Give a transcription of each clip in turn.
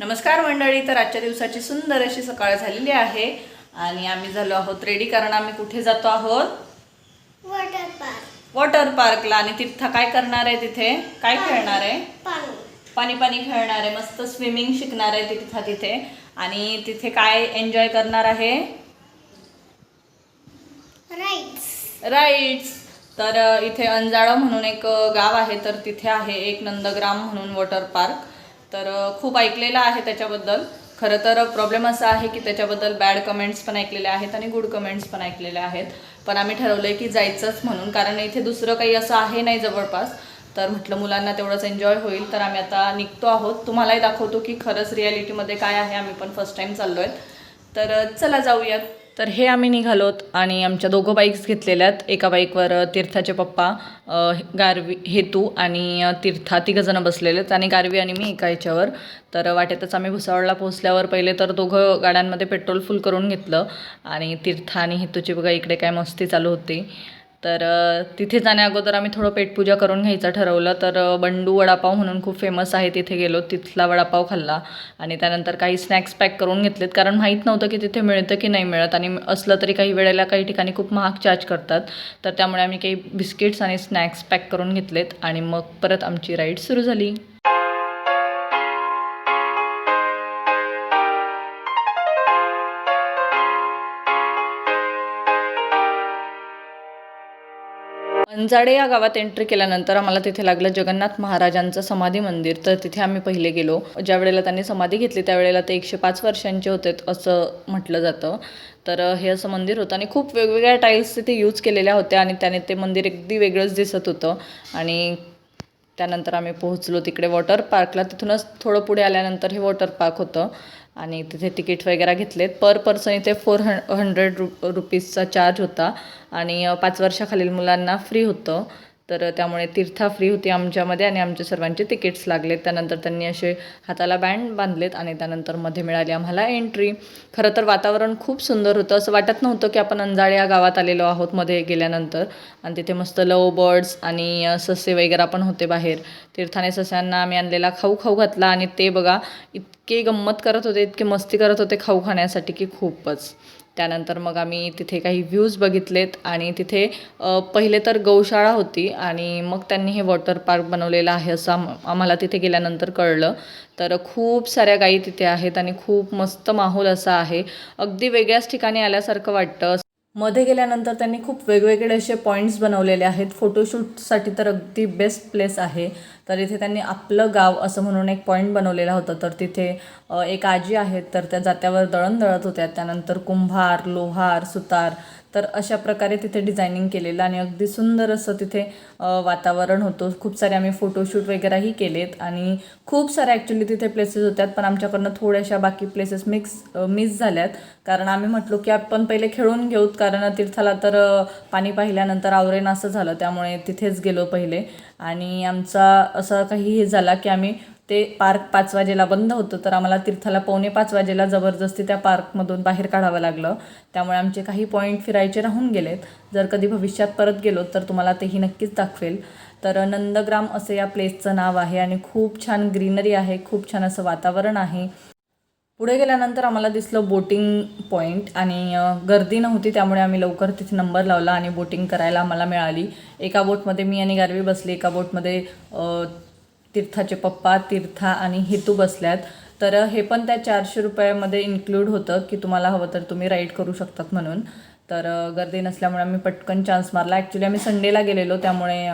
नमस्कार मंडळी तर आजच्या दिवसाची सुंदर अशी सकाळ झालेली आहे आणि आम्ही झालो आहोत रेडी कारण आम्ही कुठे जातो आहोत? Water park. वॉटर पार्कला. आणि तिथं काय करणार आहे तिथे? काय खेळणार आहे? पाणी. पाणी खेळणार आहे. मस्त स्विमिंग शिकणार आहे तिथं तिथे. आणि तिथे काय एन्जॉय करणार आहे? राईट्स राईड्स तर इथे अंजाळं म्हणून एक गाव आहे. तर तिथे आहे एक नंदग्राम म्हणून वॉटर पार्क. तर खूप ऐकलेलं आहे त्याच्याबद्दल. खरं तर प्रॉब्लेम असा आहे की त्याच्याबद्दल बॅड कमेंट्स पण ऐकलेले आहेत आणि गुड कमेंट्स पण ऐकलेले आहेत. पण आम्ही ठरवलं आहे की जायचंच म्हणून कारण इथे दुसरं काही असं आहे नाही जवळपास. तर म्हटलं मुलांना तेवढंच एन्जॉय होईल तर आम्ही आता निघतो आहोत. तुम्हालाही दाखवतो की खरंच रियालिटीमध्ये काय आहे आम्ही पण फर्स्ट टाईम चाललो आहेत तर चला जाऊयात. तर हे आम्ही निघालोत आणि आमच्या दोघं बाईक्स घेतलेल्या आहेत एका बाईकवर तीर्थाचे पप्पा गारवी हेतू आणि तीर्था तिघंजणं बसलेले आहेत आणि गारवी आणि मी एका याच्यावर तर वाटेतच आम्ही भुसावळला पोहोचल्यावर पहिले तर दोघं गाड्यांमध्ये पेट्रोल फुल करून घेतलं आणि तीर्था आणि हेतूची बघा इकडे काय मस्ती चालू होती. तर तिथे जाण्या अगोदर आम्ही थोडं पेटपूजा करून घ्यायचं ठरवलं. तर बंडू वडापाव म्हणून खूप फेमस आहे तिथे गेलो. तिथला वडापाव खाल्ला. आणि त्यानंतर काही स्नॅक्स पॅक करून घेतलेत. कारण माहीत नव्हतं की तिथे मिळतं की नाही मिळत. आणि असलं तरी काही वेळेला काही ठिकाणी खूप महाग चार्ज करतात. तर त्यामुळे आम्ही काही बिस्किट्स आणि स्नॅक्स पॅक करून घेतलेत. आणि मग परत आमची राईड सुरू झाली. अंजाडे या गावात एंट्री केल्यानंतर आम्हाला तिथे लागलं जगन्नाथ महाराजांचं समाधी मंदिर. तर तिथे आम्ही पहिले गेलो. ज्या वेळेला त्यांनी समाधी घेतली त्यावेळेला ते एकशे पाच वर्षांचे होते असं म्हटलं जातं. तर हे असं मंदिर होतं आणि खूप वेगवेगळ्या टाईल्स तिथे यूज केलेल्या होत्या आणि त्याने ते मंदिर अगदी वेगळंच दिसत होतं. आणि त्यानंतर आम्ही पोहोचलो तिकडे वॉटर पार्कला तिथूनच थोडं पुढे आल्यानंतर हे वॉटर पार्क होतं. आणि तिथे तिकीट वगैरे घेतलेत. पर पर्सन इथे फोर हं हंड्रेड रु रुपीजचा चार्ज होता. आणि पाच वर्षाखालील मुलांना फ्री होतं. तर त्यामुळे तीर्था फ्री होती आमच्यामध्ये आणि आमच्या सर्वांचे तिकीट्स लागलेत. त्यानंतर त्यांनी असे हाताला बँड बांधलेत आणि त्यानंतरमध्ये मिळाली आम्हाला एंट्री खरं तर वातावरण खूप सुंदर होतं. असं वाटत नव्हतं की आपण अंजाळे या गावात आलेलो आहोत मध्ये गेल्यानंतर. आणि तिथे मस्त लव बर्ड्स आणि ससे वगैरे पण होते बाहेर. तीर्थाने सस्यांना आम्ही आणलेला खाऊ खाऊ घातला आणि ते बघा इतके गंमत करत होते इतके मस्ती करत होते खाऊ खाण्यासाठी की खूपच. त्यानंतर मग आम्ही तिथे काही व्ह्यूज बघितलेत आणि तिथे पहिले तर गौशाळा होती आणि मग त्यांनी हे वॉटर पार्क बनवलेलं आहे असं आम आम्हाला तिथे गेल्यानंतर कळलं. तर खूप साऱ्या गायी तिथे आहेत आणि खूप मस्त माहोल असा आहे. अगदी वेगळ्याच ठिकाणी आल्यासारखं वाटतं. मध्ये गेल्यानंतर त्यांनी खूप वेगवेगळे असे पॉईंट्स बनवलेले आहेत. फोटोशूटसाठी तर अगदी बेस्ट प्लेस आहे. तर इथे त्यांनी आपलं गाव असं म्हणून एक पॉईंट बनवलेला होता. तर तिथे एक आजी आहेत तर त्या जात्यावर दळण दळत होत्या. त्यानंतर कुंभार लोहार सुतार तर अशा प्रकारे तिथे डिझायनिंग केलेलं आणि अगदी सुंदर असं तिथे वातावरण होतं. खूप सारे आम्ही फोटोशूट वगैरेही केलेत आणि खूप साऱ्या ॲक्च्युली तिथे प्लेसेस होत्यात पण आमच्याकडनं थोड्याशा बाकी प्लेसेस मिक्स मिस झाल्यात. कारण आम्ही म्हटलो की आपण पहिले खेळून घेऊत कारण तीर्थाला तर पाणी पाहिल्यानंतर आवरेन असं झालं. त्यामुळे तिथेच गेलो पहिले. आणि आमचा असा काही हे झाला की आम्ही ते पार्क पाच वाजेला बंद होतं तर आम्हाला तीर्थाला पावणे पाच वाजेला जबरदस्ती त्या पार्कमधून बाहेर काढावं लागलं. त्यामुळे आमचे काही पॉईंट फिरायचे राहून गेलेत. जर कधी भविष्यात परत गेलो तर तुम्हाला तेही नक्कीच दाखवेल. तर नंदग्राम असं या प्लेसचं नाव आहे आणि खूप छान ग्रीनरी आहे खूप छान असं वातावरण आहे. पुढे गेल्यानंतर आम्हाला दिसलं बोटिंग पॉईंट आणि गर्दी नव्हती त्यामुळे आम्ही लवकर तिथे नंबर लावला आणि बोटिंग करायला आम्हाला मिळाली. एका बोटमध्ये मी आणि गारवी बसली. एका बोटमध्ये तीर्थाचे पप्पा तीर्था आणि हेतू बसल्यात. तर हे पण त्या चारशे रुपयामध्ये इन्क्लूड होतं की तुम्हाला हवं तर तुम्ही राईड करू शकतात म्हणून. तर गर्दी नसल्यामुळे आम्ही पटकन चान्स मारला. ॲक्च्युली आम्ही संडेला गेलेलो त्यामुळे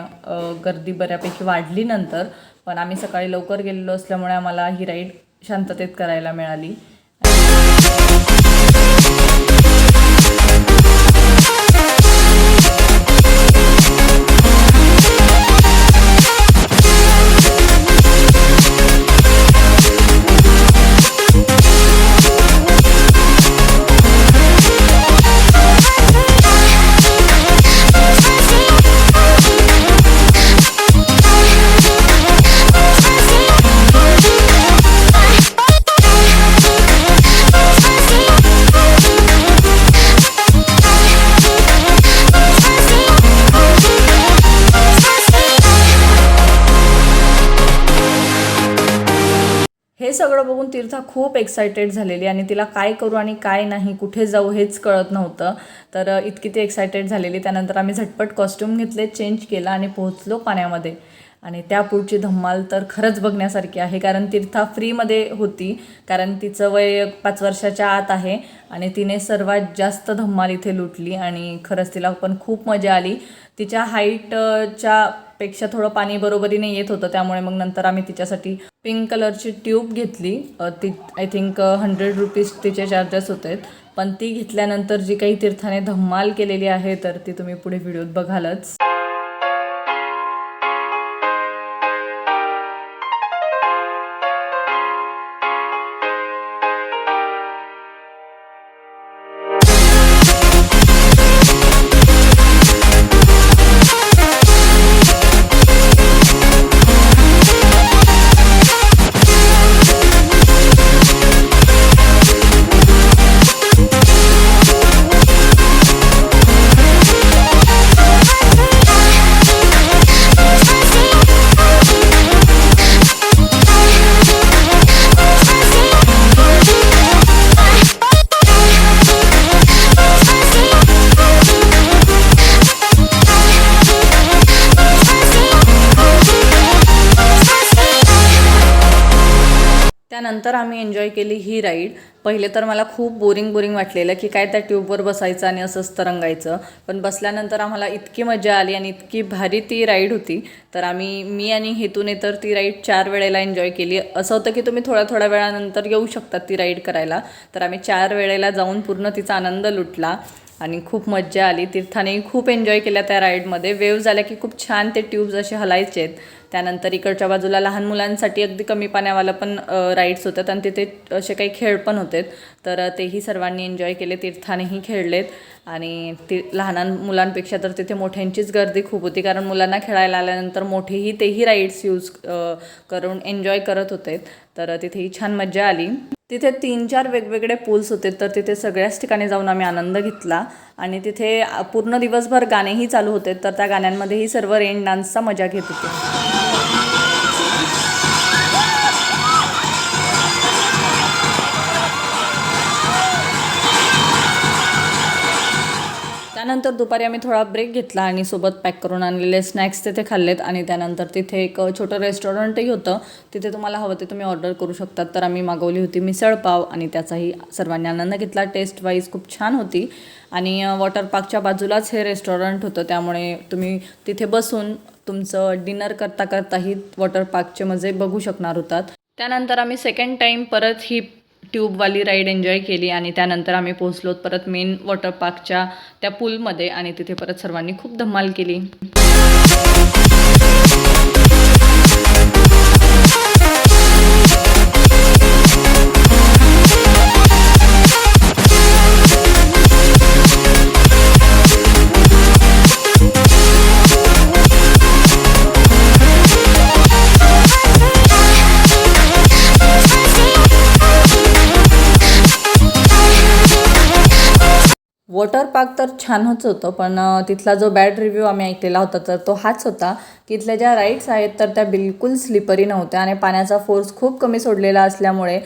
गर्दी बऱ्यापैकी वाढली नंतर. पण आम्ही सकाळी लवकर गेलेलो असल्यामुळे आम्हाला ही राईड शांततेत करायला मिळाली. सगळं बघून तीर्था खूप एक्सायटेड झालेली आणि तिला काय करू आणि काय नाही कुठे जाऊ हेच कळत नव्हतं. तर इतकी ती एक्सायटेड झालेली. त्यानंतर आम्ही झटपट कॉस्ट्यूम घेतले चेंज केला आणि पोहोचलो पाण्यामध्ये. आणि त्या पुढची धम्माल तर खरंच बघण्यासारखी आहे कारण तीर्था फ्रीमध्ये होती कारण तिचं वय पाच वर्षाच्या आत आहे आणि तिने सर्वात जास्त धम्माल इथे लुटली आणि खरंच तिला पण खूप मजा आली. तिच्या हाईटच्या पेक्षा थोडं पाणी बरोबरीने येत होतं त्यामुळे मग नंतर आम्ही तिच्यासाठी पिंक कलरची ट्यूब घेतली. ती आय थिंक हंड्रेड रुपीज तिचे चार्जेस होते. पण ती घेतल्यानंतर जी काही तीर्थाने धम्माल केलेली आहे तर ती तुम्ही पुढे व्हिडिओत बघालच. त्यानंतर आम्ही एन्जॉय केली ही राईड पहिले तर मला खूप बोरिंग बोरिंग वाटलेलं की काय त्या ट्यूबवर बसायचं आणि असंच तरंगायचं. पण बसल्यानंतर आम्हाला इतकी मजा आली आणि इतकी भारी ती राईड होती. तर आम्ही मी आणि हेतूने तर ती राईड चार वेळेला एन्जॉय केली. असं होतं की तुम्ही थोड्या थोड्या वेळानंतर येऊ शकतात ती राईड करायला. तर आम्ही चार वेळेला जाऊन पूर्ण तिचा आनंद लुटला. आणि खूप मज्जा आली. तीर्थाने खूप एन्जॉय केल्या त्या राईडमध्ये वेव्ह झाल्या की खूप छान ते ट्यूब्स असे हलायचे. आहेत त्यानंतर इकडच्या बाजूला लहान मुलांसाठी अगदी कमी पाण्यावाला पण राईड्स होतात आणि तिथे असे काही खेळ पण होते. तर तेही सर्वांनी एन्जॉय केले तीर्थानेही खेळलेत. आणि ती लहान मुलांपेक्षा तर तिथे मोठ्यांचीच गर्दी खूप होती. कारण मुलांना खेळायला आल्यानंतर मोठेही तेही राईड्स यूज करून एन्जॉय करत होते. तर तिथेही छान मज्जा आली. तिथे तीन चार वेगवेगळे पूल्स होते. तर तिथे सगळ्याच ठिकाणी जाऊन आम्ही आनंद घेतला. आणि तिथे पूर्ण दिवसभर गाणेही चालू होते. तर त्या गाण्यांमध्येही सर्व रेन डान्सचा मजा घेत होते. त्यानंतर दुपारी आम्ही थोडा ब्रेक घेतला आणि सोबत पॅक करून आणलेले स्नॅक्स तिथे खाल्लेत आणि त्यानंतर तिथे एक छोटं रेस्टॉरंटही होतं. तिथे तुम्हाला हवं ते तुम्ही ऑर्डर करू शकतात. तर आम्ही मागवली होती मिसळपाव आणि त्याचाही सर्वांनी आनंद घेतला. टेस्ट वाईज खूप छान होती. आणि वॉटर पार्कच्या बाजूलाच हे रेस्टॉरंट होतं. त्यामुळे तुम्ही तिथे बसून तुमचं डिनर करता करताही वॉटर पार्कचे मजे बघू शकणार होतात. त्यानंतर आम्ही सेकंड टाईम परत ही ट्यूबवाली राईड एन्जॉय केली आणि त्यानंतर आम्ही पोहोचलो परत मेन वॉटर पार्कच्या त्या पूलमध्ये आणि तिथे परत सर्वांनी खूप धमाल केली. वॉटर पार्क तर छानच होतं पण तिथला जो बॅड रिव्ह्यू आम्ही ऐकलेला होता तर तो हाच होता की इथल्या ज्या राईड्स आहेत तर त्या बिलकुल स्लिपरी नव्हत्या आणि पाण्याचा फोर्स खूप कमी सोडलेला असल्यामुळे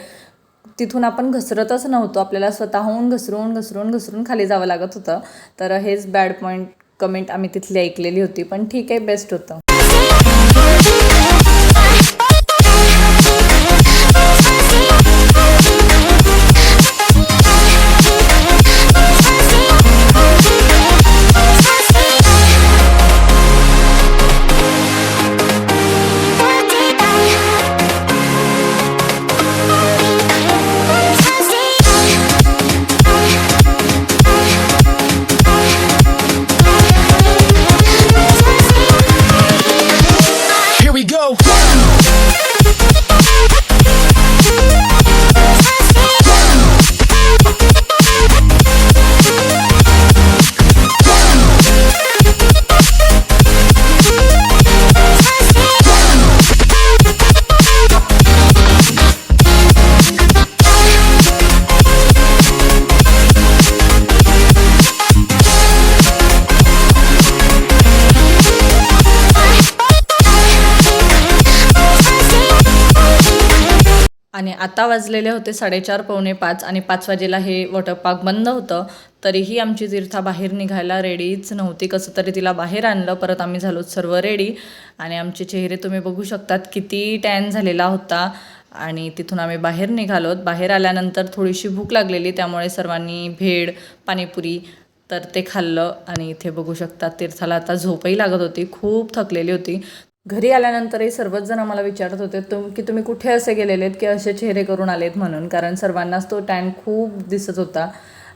तिथून आपण घसरतच नव्हतो. आपल्याला स्वतःहून घसरून घसरून घसरून खाली जावं लागत होतं. तर हेच बॅड पॉईंट कमेंट आम्ही तिथली ऐकलेली होती. पण ठीक आहे बेस्ट होतं. आणि आता वाजलेले होते साडेचार पावणे पाच आणि पाच वाजेला हे वॉटर पार्क बंद होतं. तरीही आमची तीर्था बाहेर निघायला रेडीच नव्हती. कसं तरी तिला बाहेर आणलं. परत आम्ही झालो सर्व रेडी. आणि आमचे चेहरे तुम्ही बघू शकतात किती टॅन झालेला होता. आणि तिथून आम्ही बाहेर निघालोत बाहेर आल्यानंतर थोडीशी भूक लागलेली. त्यामुळे सर्वांनी भेळ पाणीपुरी तर ते खाल्लं. आणि इथे बघू शकतात तीर्थाला आता झोपही लागत होती. खूप थकलेली होती. घरी आल्यानंतरही सर्वच जण मला विचारत होते तुम की तुम्ही कुठे असे गेलेलेत की असे चेहरे करून आलेत म्हणून? कारण सर्वांनाच तो टॅन खूप दिसत होता.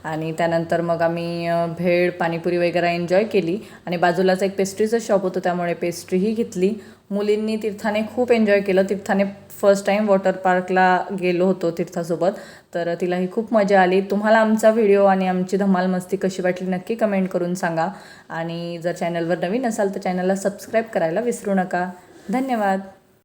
आणि त्यानंतर मग आम्ही भेळ पाणीपुरी वगैरे एन्जॉय केली. आणि बाजूलाच एक पेस्ट्रीचं शॉप होतं त्यामुळे पेस्ट्रीही घेतली. मुलींनी तीर्थाने खूप एन्जॉय केलं. तीर्थाने फर्स्ट टाईम वॉटर पार्कला गेलो होतो तीर्थासोबत. तर तिलाही खूप मजा आली. तुम्हाला आमचा व्हिडिओ आणि आमची धमाल मस्ती कशी वाटली नक्की कमेंट करून सांगा. आणि जर चॅनलवर नवीन असाल तर चॅनलला सबस्क्राईब करायला विसरू नका. धन्यवाद.